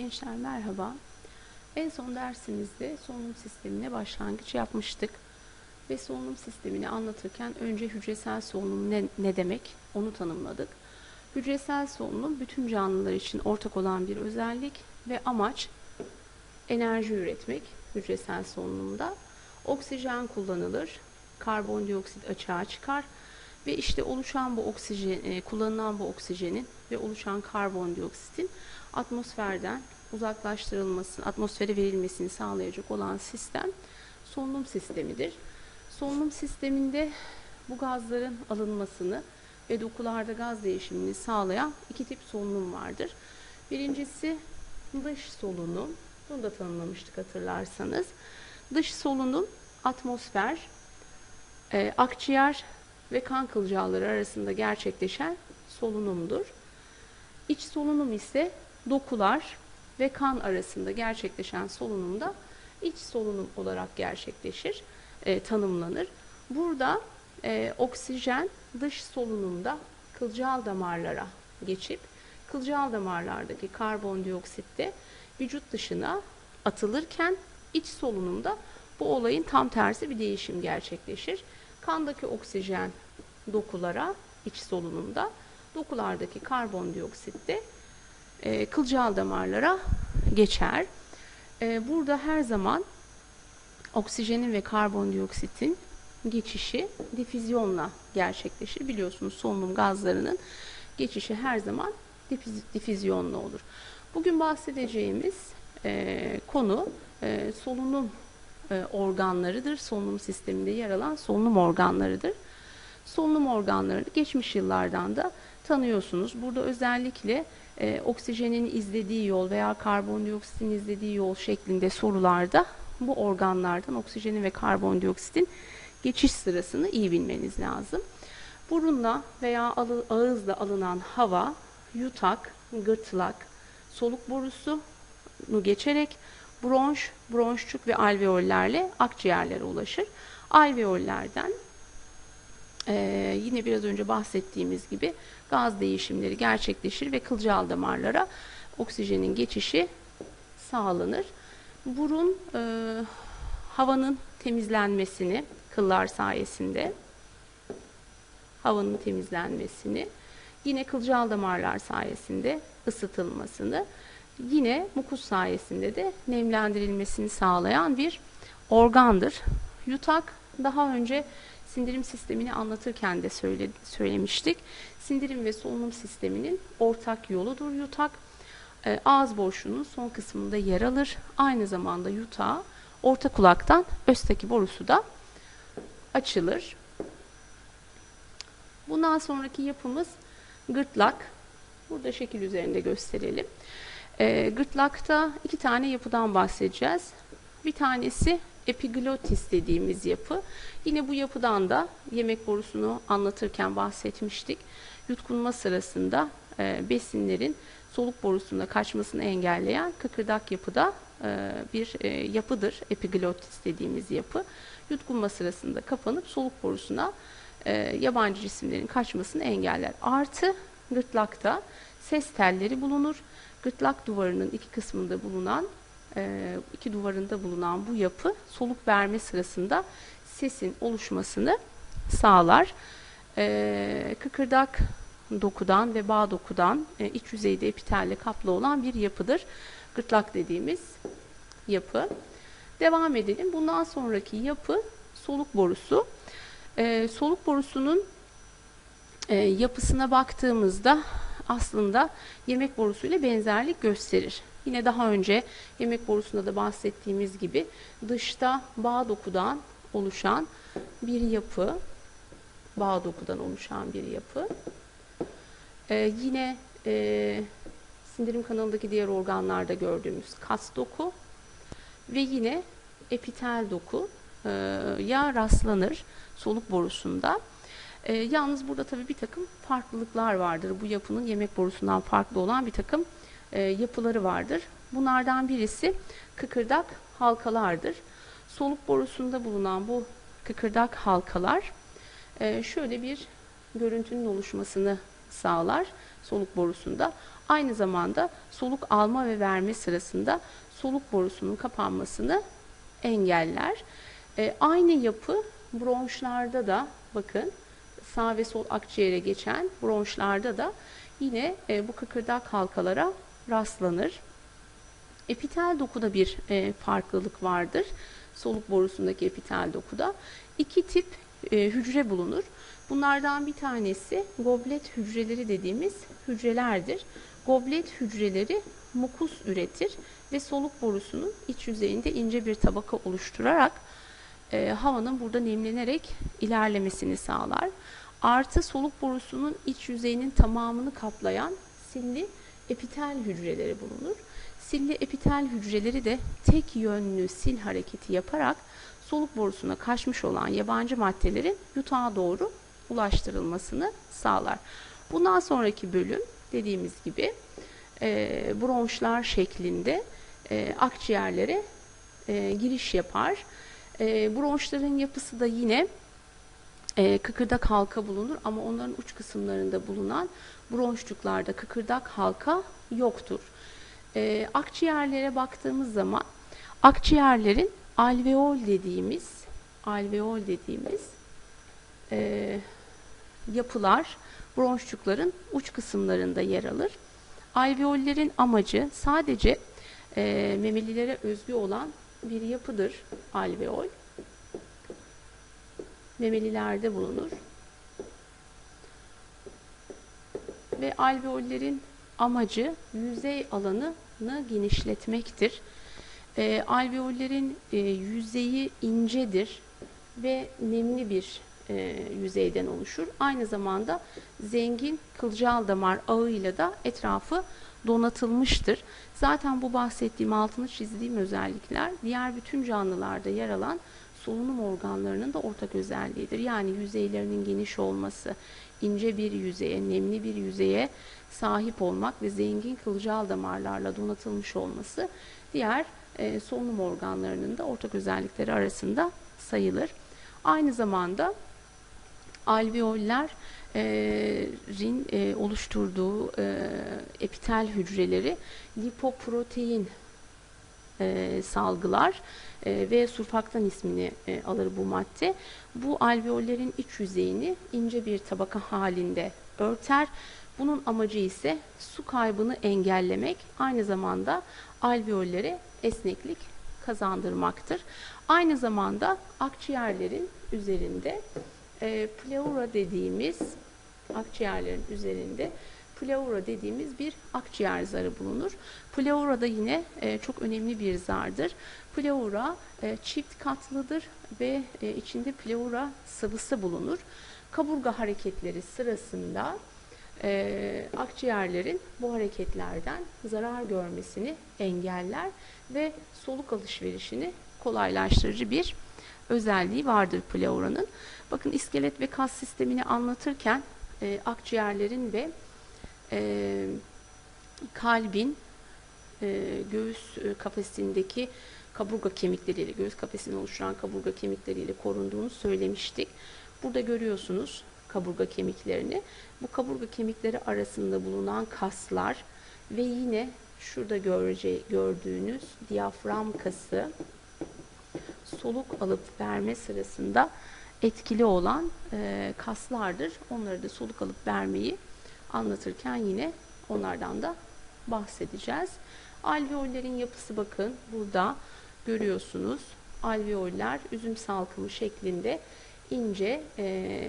Gençler merhaba. En son dersimizde solunum sistemine başlangıç yapmıştık. Ve solunum sistemini anlatırken önce hücresel solunum ne, ne demek onu tanımladık. Hücresel solunum bütün canlılar için ortak olan bir özellik ve amaç enerji üretmek hücresel solunumda. Oksijen kullanılır, karbondioksit açığa çıkar ve işte oluşan bu oksijen, e, kullanılan bu oksijenin ve oluşan karbondioksitin atmosferden uzaklaştırılmasını, atmosfere verilmesini sağlayacak olan sistem solunum sistemidir. Solunum sisteminde bu gazların alınmasını ve dokularda gaz değişimini sağlayan iki tip solunum vardır. Birincisi dış solunum. Bunu da tanımlamıştık hatırlarsanız. Dış solunum atmosfer, e, akciğer ve kan kılcalları arasında gerçekleşen solunumdur. İç solunum ise dokular ve kan arasında gerçekleşen solunumda iç solunum olarak gerçekleşir, e, tanımlanır. Burada e, oksijen dış solunumda kılcal damarlara geçip kılcal damarlardaki karbondioksit de vücut dışına atılırken iç solunumda bu olayın tam tersi bir değişim gerçekleşir. Kandaki oksijen dokulara iç solunumda, dokulardaki karbondioksit de e, kılcal damarlara geçer. E, burada her zaman oksijenin ve karbondioksitin geçişi difüzyonla gerçekleşir. Biliyorsunuz solunum gazlarının geçişi her zaman difüz, difüzyonla olur. Bugün bahsedeceğimiz e, konu e, solunum e, organlarıdır. Solunum sisteminde yer alan solunum organlarıdır. Solunum organlarını geçmiş yıllardan da tanıyorsunuz. Burada özellikle e, oksijenin izlediği yol veya karbondioksitin izlediği yol şeklinde sorularda bu organlardan oksijenin ve karbondioksitin geçiş sırasını iyi bilmeniz lazım. Burunla veya ağızla alınan hava, yutak, gırtlak, soluk borusunu geçerek bronş, bronşçuk ve alveollerle akciğerlere ulaşır. Alveollerden ee, yine biraz önce bahsettiğimiz gibi gaz değişimleri gerçekleşir ve kılcal damarlara oksijenin geçişi sağlanır. Burun e, havanın temizlenmesini kıllar sayesinde havanın temizlenmesini yine kılcal damarlar sayesinde ısıtılmasını yine mukus sayesinde de nemlendirilmesini sağlayan bir organdır. Yutak daha önce sindirim sistemini anlatırken de söyle, söylemiştik. Sindirim ve solunum sisteminin ortak yoludur yutak. E, ağız boşluğunun son kısmında yer alır. Aynı zamanda yutağı orta kulaktan östaki borusu da açılır. Bundan sonraki yapımız gırtlak. Burada şekil üzerinde gösterelim. E, gırtlakta iki tane yapıdan bahsedeceğiz. Bir tanesi epiglotis dediğimiz yapı. Yine bu yapıdan da yemek borusunu anlatırken bahsetmiştik. Yutkunma sırasında e, besinlerin soluk borusunda kaçmasını engelleyen kıkırdak yapıda e, bir e, yapıdır. Epiglotis dediğimiz yapı. Yutkunma sırasında kapanıp soluk borusuna e, yabancı cisimlerin kaçmasını engeller. Artı gırtlakta ses telleri bulunur. Gırtlak duvarının iki kısmında bulunan e, iki duvarında bulunan bu yapı soluk verme sırasında sesin oluşmasını sağlar. E, kıkırdak dokudan ve bağ dokudan e, iç yüzeyde epitelle kaplı olan bir yapıdır. Gırtlak dediğimiz yapı. Devam edelim. Bundan sonraki yapı soluk borusu. soluk borusunun yapısına baktığımızda aslında yemek borusuyla benzerlik gösterir. Yine daha önce yemek borusunda da bahsettiğimiz gibi dışta bağ dokudan oluşan bir yapı, bağ dokudan oluşan bir yapı. Ee, yine e, sindirim kanalındaki diğer organlarda gördüğümüz kas doku ve yine epitel doku e, ya rastlanır soluk borusunda. E, yalnız burada tabii bir takım farklılıklar vardır. Bu yapının yemek borusundan farklı olan bir takım e, yapıları vardır. Bunlardan birisi kıkırdak halkalardır. Soluk borusunda bulunan bu kıkırdak halkalar e, şöyle bir görüntünün oluşmasını sağlar soluk borusunda. Aynı zamanda soluk alma ve verme sırasında soluk borusunun kapanmasını engeller. E, aynı yapı bronşlarda da bakın sağ ve sol akciğere geçen bronşlarda da yine e, bu kıkırdak halkalara rastlanır. Epitel dokuda bir e, farklılık vardır. Soluk borusundaki epitel dokuda. iki tip e, hücre bulunur. Bunlardan bir tanesi goblet hücreleri dediğimiz hücrelerdir. Goblet hücreleri mukus üretir ve soluk borusunun iç yüzeyinde ince bir tabaka oluşturarak e, havanın burada nemlenerek ilerlemesini sağlar. Artı soluk borusunun iç yüzeyinin tamamını kaplayan silli epitel hücreleri bulunur. Silli epitel hücreleri de tek yönlü sil hareketi yaparak soluk borusuna kaçmış olan yabancı maddelerin yutağa doğru ulaştırılmasını sağlar. Bundan sonraki bölüm dediğimiz gibi e, bronşlar şeklinde e, akciğerlere e, giriş yapar. E, bronşların yapısı da yine e, kıkırdak halka bulunur ama onların uç kısımlarında bulunan bronşçuklarda kıkırdak halka yoktur. E, akciğerlere baktığımız zaman akciğerlerin alveol dediğimiz alveol dediğimiz e, yapılar bronşçukların uç kısımlarında yer alır. Alveollerin amacı sadece e, memelilere özgü olan bir yapıdır alveol. Memelilerde bulunur. Ve alveollerin amacı yüzey alanını genişletmektir. E, alveollerin e, yüzeyi incedir ve nemli bir e, yüzeyden oluşur. Aynı zamanda zengin kılcal damar ağıyla da etrafı donatılmıştır. Zaten bu bahsettiğim altını çizdiğim özellikler diğer bütün canlılarda yer alan solunum organlarının da ortak özelliğidir. Yani yüzeylerinin geniş olması, ince bir yüzeye, nemli bir yüzeye sahip olmak ve zengin kılcal damarlarla donatılmış olması diğer e, solunum organlarının da ortak özellikleri arasında sayılır. Aynı zamanda alveollerin e, oluşturduğu e, epitel hücreleri lipoprotein e, salgılar e, ve surfaktan ismini e, alır bu madde. Bu alveollerin iç yüzeyini ince bir tabaka halinde örter. Bunun amacı ise su kaybını engellemek, aynı zamanda alveollere esneklik kazandırmaktır. Aynı zamanda akciğerlerin üzerinde e, pleura dediğimiz akciğerlerin üzerinde pleura dediğimiz bir akciğer zarı bulunur. Pleura da yine e, çok önemli bir zardır. Pleura e, çift katlıdır ve e, içinde pleura sıvısı bulunur. Kaburga hareketleri sırasında e, akciğerlerin bu hareketlerden zarar görmesini engeller ve soluk alışverişini kolaylaştırıcı bir özelliği vardır pleuranın. Bakın iskelet ve kas sistemini anlatırken e, akciğerlerin ve e, kalbin e, göğüs e, kafesindeki kaburga kemikleriyle, göğüs kafesini oluşturan kaburga kemikleriyle korunduğunu söylemiştik. Burada görüyorsunuz kaburga kemiklerini. Bu kaburga kemikleri arasında bulunan kaslar ve yine şurada görece, gördüğünüz diyafram kası soluk alıp verme sırasında etkili olan e, kaslardır. Onları da soluk alıp vermeyi anlatırken yine onlardan da bahsedeceğiz. Alveollerin yapısı bakın burada görüyorsunuz. Alveoller üzüm salkımı şeklinde ince e,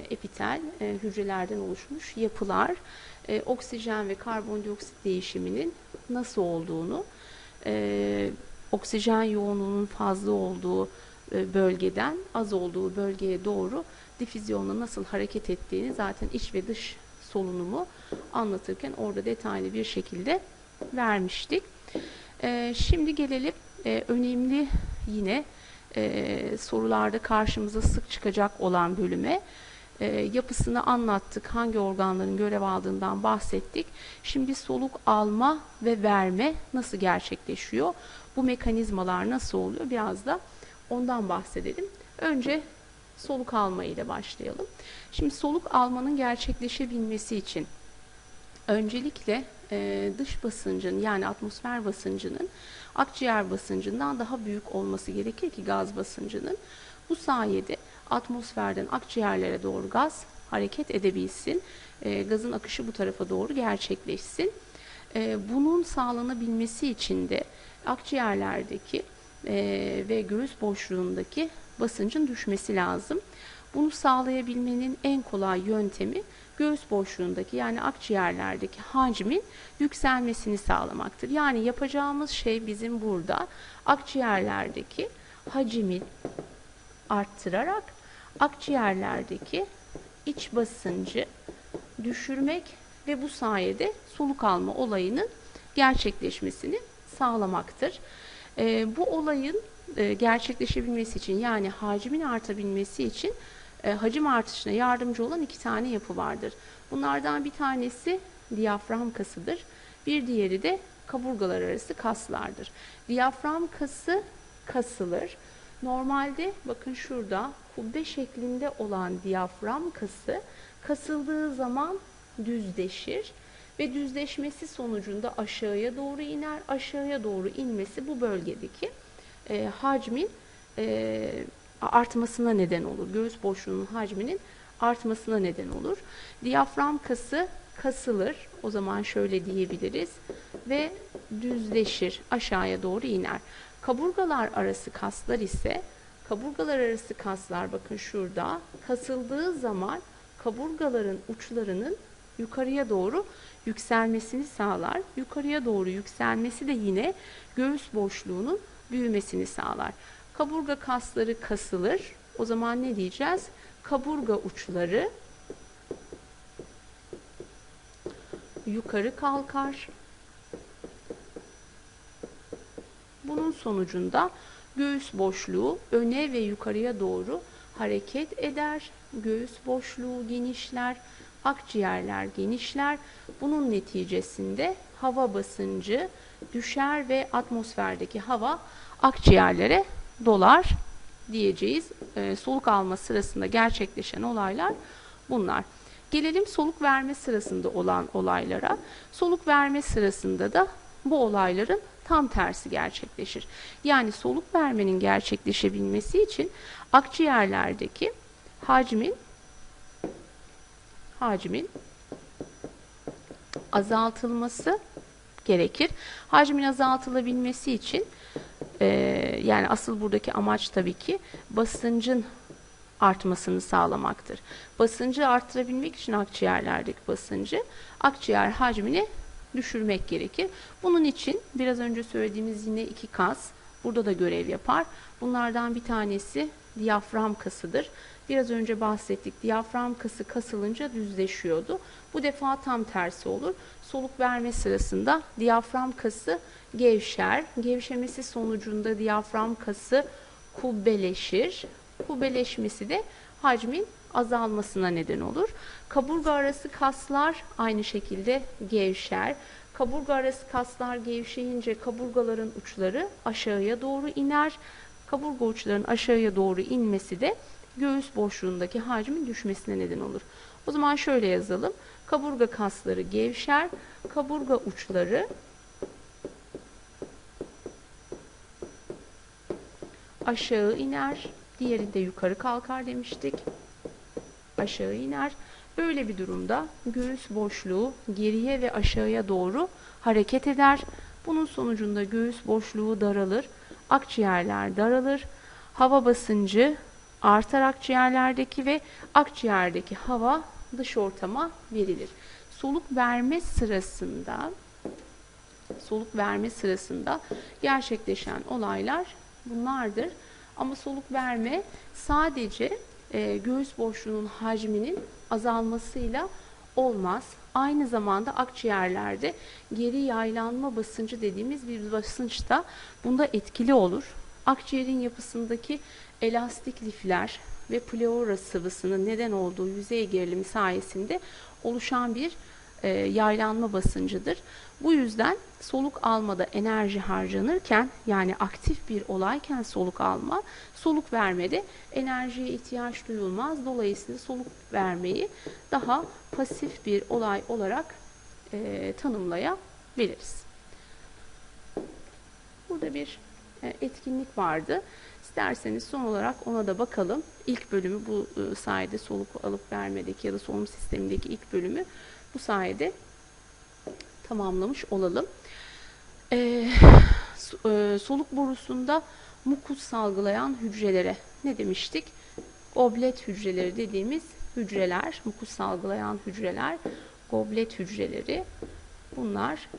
epitel e, hücrelerden oluşmuş yapılar e, oksijen ve karbondioksit değişiminin nasıl olduğunu e, oksijen yoğunluğunun fazla olduğu bölgeden az olduğu bölgeye doğru difüzyonla nasıl hareket ettiğini zaten iç ve dış solunumu anlatırken orada detaylı bir şekilde vermiştik. E, şimdi gelelim e, önemli yine sorularda karşımıza sık çıkacak olan bölüme. yapısını anlattık, hangi organların görev aldığından bahsettik. Şimdi soluk alma ve verme nasıl gerçekleşiyor? Bu mekanizmalar nasıl oluyor? Biraz da Ondan bahsedelim. Önce soluk alma ile başlayalım. Şimdi soluk almanın gerçekleşebilmesi için öncelikle e, dış basıncın yani atmosfer basıncının akciğer basıncından daha büyük olması gerekir ki gaz basıncının. Bu sayede atmosferden akciğerlere doğru gaz hareket edebilsin. E, gazın akışı bu tarafa doğru gerçekleşsin. E, bunun sağlanabilmesi için de akciğerlerdeki e, ve göğüs boşluğundaki basıncın düşmesi lazım. Bunu sağlayabilmenin en kolay yöntemi göğüs boşluğundaki yani akciğerlerdeki hacmin yükselmesini sağlamaktır. Yani yapacağımız şey bizim burada akciğerlerdeki hacmin arttırarak akciğerlerdeki iç basıncı düşürmek ve bu sayede soluk alma olayının gerçekleşmesini sağlamaktır. E, bu olayın e, gerçekleşebilmesi için yani hacmin artabilmesi için e, hacim artışına yardımcı olan iki tane yapı vardır. Bunlardan bir tanesi diyafram kasıdır. Bir diğeri de kaburgalar arası kaslardır. Diyafram kası kasılır. Normalde bakın şurada kubbe şeklinde olan diyafram kası kasıldığı zaman düzleşir ve düzleşmesi sonucunda aşağıya doğru iner. Aşağıya doğru inmesi bu bölgedeki e, hacmin e, artmasına neden olur. Göğüs boşluğunun hacminin artmasına neden olur. Diyafram kası kasılır. O zaman şöyle diyebiliriz ve düzleşir, aşağıya doğru iner. Kaburgalar arası kaslar ise kaburgalar arası kaslar bakın şurada kasıldığı zaman kaburgaların uçlarının yukarıya doğru yükselmesini sağlar. Yukarıya doğru yükselmesi de yine göğüs boşluğunun büyümesini sağlar. Kaburga kasları kasılır. O zaman ne diyeceğiz? Kaburga uçları yukarı kalkar. Bunun sonucunda göğüs boşluğu öne ve yukarıya doğru hareket eder. Göğüs boşluğu genişler, akciğerler genişler. Bunun neticesinde hava basıncı düşer ve atmosferdeki hava akciğerlere dolar diyeceğiz. E, soluk alma sırasında gerçekleşen olaylar bunlar. Gelelim soluk verme sırasında olan olaylara. Soluk verme sırasında da bu olayların tam tersi gerçekleşir. Yani soluk vermenin gerçekleşebilmesi için akciğerlerdeki hacmin hacmin azaltılması gerekir. Hacmin azaltılabilmesi için e, yani asıl buradaki amaç tabii ki basıncın artmasını sağlamaktır. Basıncı arttırabilmek için akciğerlerdeki basıncı akciğer hacmini düşürmek gerekir. Bunun için biraz önce söylediğimiz yine iki kas burada da görev yapar. Bunlardan bir tanesi diyafram kasıdır. Biraz önce bahsettik. Diyafram kası kasılınca düzleşiyordu. Bu defa tam tersi olur. Soluk verme sırasında diyafram kası gevşer. Gevşemesi sonucunda diyafram kası kubbeleşir. Kubbeleşmesi de hacmin azalmasına neden olur. Kaburga arası kaslar aynı şekilde gevşer. Kaburga arası kaslar gevşeyince kaburgaların uçları aşağıya doğru iner. Kaburga uçlarının aşağıya doğru inmesi de göğüs boşluğundaki hacmin düşmesine neden olur. O zaman şöyle yazalım. Kaburga kasları gevşer, kaburga uçları aşağı iner, diğerinde yukarı kalkar demiştik. Aşağı iner. Böyle bir durumda göğüs boşluğu geriye ve aşağıya doğru hareket eder. Bunun sonucunda göğüs boşluğu daralır, akciğerler daralır, hava basıncı artar akciğerlerdeki ve akciğerdeki hava dış ortama verilir. Soluk verme sırasında soluk verme sırasında gerçekleşen olaylar bunlardır. Ama soluk verme sadece e, göğüs boşluğunun hacminin azalmasıyla olmaz. Aynı zamanda akciğerlerde geri yaylanma basıncı dediğimiz bir basınç da bunda etkili olur. Akciğerin yapısındaki elastik lifler ve pleura sıvısının neden olduğu yüzey gerilimi sayesinde oluşan bir e, yaylanma basıncıdır. Bu yüzden soluk almada enerji harcanırken yani aktif bir olayken soluk alma, soluk vermede enerjiye ihtiyaç duyulmaz. Dolayısıyla soluk vermeyi daha pasif bir olay olarak e, tanımlayabiliriz. Burada bir e, etkinlik vardı. İsterseniz son olarak ona da bakalım. İlk bölümü bu e, sayede soluk alıp vermedeki ya da solunum sistemindeki ilk bölümü bu sayede tamamlamış olalım. E, so- e, soluk borusunda mukus salgılayan hücrelere ne demiştik? Goblet hücreleri dediğimiz hücreler, mukus salgılayan hücreler, goblet hücreleri bunlar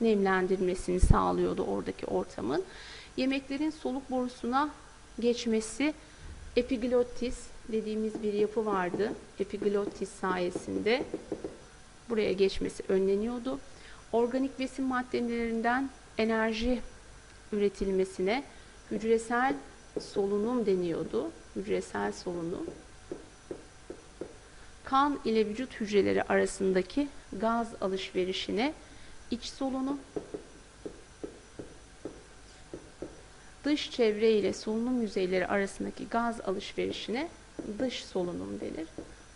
nemlendirmesini sağlıyordu oradaki ortamın. Yemeklerin soluk borusuna geçmesi epiglottis dediğimiz bir yapı vardı. Epiglottis sayesinde buraya geçmesi önleniyordu. Organik besin maddelerinden enerji üretilmesine hücresel solunum deniyordu. Hücresel solunum. Kan ile vücut hücreleri arasındaki gaz alışverişine iç solunum, dış çevre ile solunum yüzeyleri arasındaki gaz alışverişine dış solunum denir.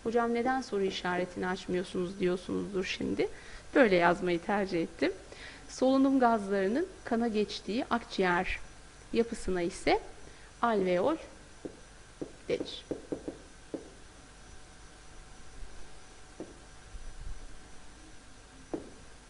Hocam neden soru işaretini açmıyorsunuz diyorsunuzdur şimdi. Böyle yazmayı tercih ettim. Solunum gazlarının kana geçtiği akciğer yapısına ise alveol denir.